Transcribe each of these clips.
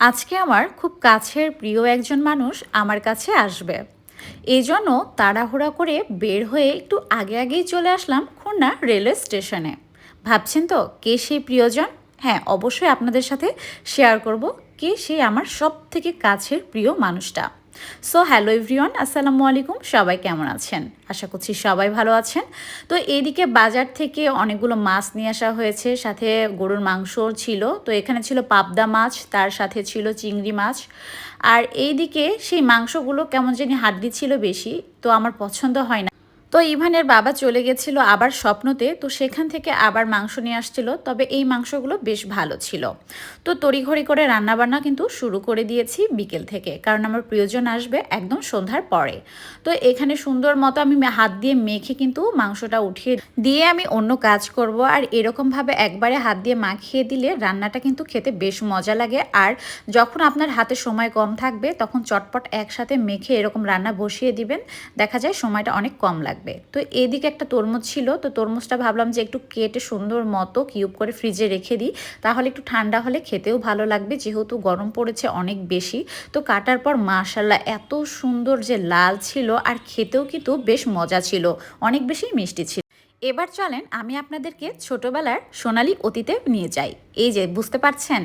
আজকে আমার খুব কাছের প্রিয় একজন মানুষ আমার কাছে আসবে। এই জন্য তাড়াহুড়া করে বের হয়ে একটু আগে আগেই চলে আসলাম খুলনা রেলওয়ে স্টেশনে। ভাবছেন তো কে সেই প্রিয়জন? হ্যাঁ অবশ্যই আপনাদের সাথে শেয়ার করব। কে সে আমার সব থেকে কাছের প্রিয় মানুষটা। সো হ্যালো এভরিওয়ান আসসালামু আলাইকুম, সবাই কেমন আছেন? আশা করছি সবাই ভালো আছেন। তো এইদিকে বাজার থেকে অনেকগুলো মাছ নিয়ে আসা হয়েছে, সাথে গরুর মাংস ছিল। তো এখানে ছিল পাবদা মাছ, তার সাথে ছিল চিংড়ি মাছ। আর এইদিকে সেই মাংসগুলো কেমন জানি হাড্ডি ছিল বেশি, তো আমার পছন্দ হয় না। তো ইভানের বাবা চলে গেছিল আবার স্বপ্নতে, তো সেখান থেকে আবার মাংস নিয়ে আসছিল, তবে এই মাংসগুলো বেশ ভালো ছিল। তো তড়িঘড়ি করে রান্নাবান্না কিন্তু শুরু করে দিয়েছি বিকেল থেকে, কারণ আমার প্রিয়জন আসবে একদম সন্ধ্যার পরে। তো এখানে সুন্দর মতো আমি হাত দিয়ে মেখে কিন্তু মাংসটা উঠিয়ে দিয়ে আমি অন্য কাজ করব, আর এরকমভাবে একবারে হাত দিয়ে মাখিয়ে দিলে রান্নাটা কিন্তু খেতে বেশ মজা লাগে। আর যখন আপনার হাতে সময় কম থাকবে, তখন চটপট একসাথে মেখে এরকম রান্না বসিয়ে দিবেন, দেখা যায় সময়টা অনেক কম লাগবে। লাগবে তো এদিকে একটা তরমুজ ছিল, তো তরমুজটা ভাবলাম যে একটু কেটে সুন্দর মতো কিউব করে ফ্রিজে রেখে দিই। তাহলে একটু ঠান্ডা হলে খেতেও ভালো লাগবে, যেহেতু গরম পড়েছে অনেক বেশি। তো কাটার পর মাশাল্লাহ এত সুন্দর যে লাল ছিল আর খেতেও কিন্তু বেশ মজা ছিল, অনেক বেশি মিষ্টি ছিল। এবার চলেন আমি আপনাদেরকে ছোটবেলার সোনালি অতীতে নিয়ে যাই। এই যে, বুঝতে পারছেন?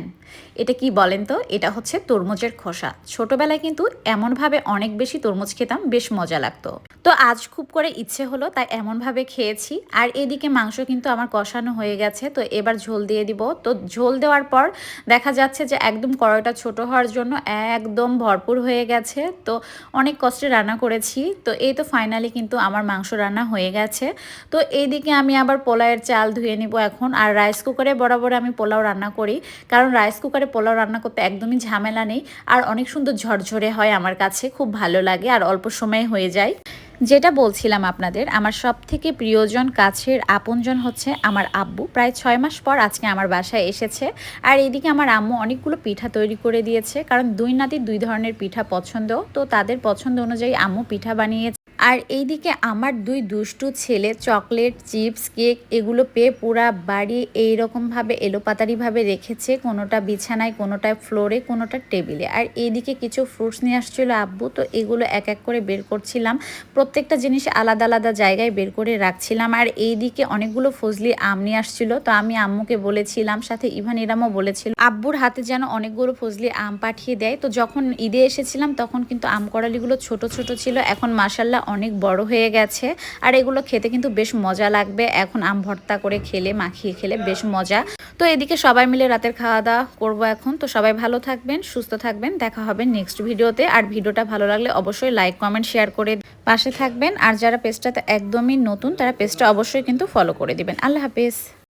এটা কি বলেন তো? এটা হচ্ছে তরমুজের খোসা। ছোটবেলায় কিন্তু এমনভাবে অনেক বেশি তরমুজ খেতাম, বেশ মজা লাগতো। তো আজ খুব করে ইচ্ছে হলো, তাই এমনভাবে খেয়েছি। আর এদিকে মাংস কিন্তু আমার কষানো হয়ে গেছে, তো এবার ঝোল দিয়ে দিব। তো ঝোল দেওয়ার পর দেখা যাচ্ছে যে একদম কড়াইটা ছোট হওয়ার জন্য একদম ভরপুর হয়ে গেছে। তো অনেক কষ্টে রান্না করেছি, তো এই তো ফাইনালি কিন্তু আমার মাংস রান্না হয়ে গেছে। তো এইদিকে আমি আবার পোলাওয়ের চাল ধুয়ে নিব এখন। আর রাইস কুকারে বরাবর আমি পোলাও রান্না করি, কারণ রাইস কুকারে পোলাও রান্না করতে একদমই ঝামেলা নেই। আর অনেক সুন্দর ঝরঝরে হয় আমার কাছে, খুব ভালো লাগে, আর অল্প সময়ে হয়ে যায়। যেটা বলছিলাম আপনাদের, আমার সব থেকে প্রিয়জন, কাছের আপনজন হচ্ছে আমার আব্বু। প্রায় ছয় মাস পর আজকে আমার বাসায় এসেছে। আর এদিকে আমার আম্মু অনেকগুলো পিঠা তৈরি করে দিয়েছে, কারণ দুই নাতি দুই ধরনের পিঠা পছন্দ। তো তাদের পছন্দ অনুযায়ী আম্মু পিঠা বানিয়েছে। আর এইদিকে আমার দুই দুষ্টু ছেলে, চকলেট, চিপস, কেক, এগুলো পেয়ে পুরা বাড়ি এইরকমভাবে এলোপাতারিভাবে রেখেছে, কোনোটা বিছানায়, কোনোটা ফ্লোরে কোনোটা টেবিলে আর এইদিকে কিছু ফ্রুটস নিয়ে আসছিল আব্বু, তো এগুলো এক এক করে বের করছিলাম। প্রত্যেকটা জিনিস আলাদা আলাদা জায়গায় বের করে রাখছিলাম। আর এইদিকে অনেকগুলো ফজলি আম নিয়ে আসছিল, তো আমি আম্মুকে বলেছিলাম, সাথে ইভান ইরামও বলেছিল, আব্বুর হাতে যেন অনেকগুলো ফজলি আম পাঠিয়ে দেয়। তো যখন ঈদে এসেছিলাম, তখন কিন্তু আম কড়ালিগুলো ছোট ছোট ছিল, এখন মাসাল্লাহ অনেক বড় হয়ে গেছে। আর এগুলো খেতে কিন্তু বেশ মজা লাগবে। এখন আম ভর্তা করে খেলে, মাখিয়ে খেলে বেশ মজা। তো এদিকে সবাই মিলে রাতের খাওয়া দাওয়া করব এখন। তো সবাই ভালো থাকবেন, সুস্থ থাকবেন। দেখা হবে নেক্সট ভিডিওতে। আর ভিডিওটা ভালো লাগলে অবশ্যই লাইক কমেন্ট শেয়ার করে পাশে থাকবেন। আর যারা পেজটাতে একদমই নতুন, তারা পেজটা অবশ্যই কিন্তু ফলো করে দিবেন। আল্লাহ হাফেজ।